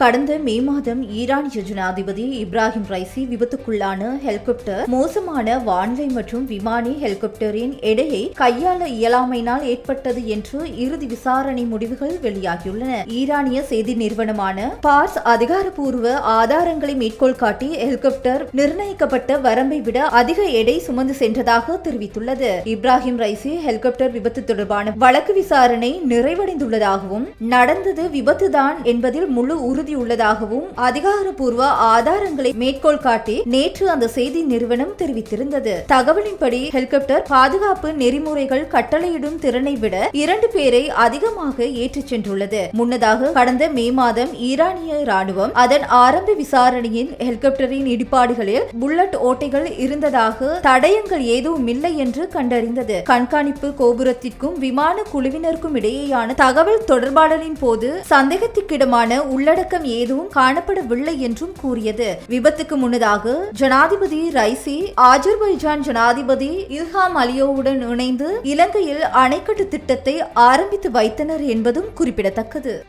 கடந்த மே மாதம் ஈரானிய ஜனாதிபதி இப்ராஹிம் ரைசி விபத்துக்குள்ளான ஹெலிகாப்டர் மோசமான வான்வை மற்றும் விமானி ஹெலிகாப்டரின் எடையை கையாள இயலாமையினால் ஏற்பட்டது என்று இறுதி விசாரணை முடிவுகள் வெளியாகியுள்ளன. ஈரானிய செய்தி நிறுவனமான பார்ஸ் அதிகாரப்பூர்வ ஆதாரங்களை மேற்கோள் காட்டி ஹெலிகாப்டர் நிர்ணயிக்கப்பட்ட வரம்பை விட அதிக எடை சுமந்து சென்றதாக தெரிவித்துள்ளது. இப்ராஹிம் ரைசி ஹெலிகாப்டர் விபத்து தொடர்பான வழக்கு விசாரணை நிறைவடைந்துள்ளதாகவும் நடந்தது விபத்துதான் என்பதில் முழு உறுதி உள்ளதாகவும் அதிகாரப்பூர்வ ஆதாரங்களை மேற்கோள் காட்டி நேற்று அந்த செய்தி நிறுவனம் தெரிவித்திருந்தது. தகவலின்படி ஹெலிகாப்டர் பாதுகாப்பு நெறிமுறைகள் கட்டளையிடும் திறனை விட இரண்டு பேரை அதிகமாக ஏற்றிச் சென்றுள்ளது. முன்னதாக கடந்த மே மாதம் ஈரானிய ராணுவம் அதன் ஆரம்ப விசாரணையின் ஹெலிகாப்டரின் இடிபாடுகளில் புல்லட் ஓட்டைகள் இருந்ததாக தடயங்கள் எதுவும் இல்லை என்று கண்டறிந்தது. கண்காணிப்பு கோபுரத்திற்கும் விமான குழுவினருக்கும் இடையேயான தகவல் தொடர்பாடலின் போது சந்தேகத்திற்கிடமான உள்ளடக்கம் ஏதும் காணப்படவில்லை என்றும் கூறியது. விபத்துக்கு முன்னதாக ஜனாதிபதி ரைசி ஆஜர்பைஜான் ஜனாதிபதி இல்ஹாம் அலியோவுடன் இணைந்து இலங்கையில் அணைக்கட்டு திட்டத்தை ஆரம்பித்து வைத்தனர் என்பதும் குறிப்பிடத்தக்கது.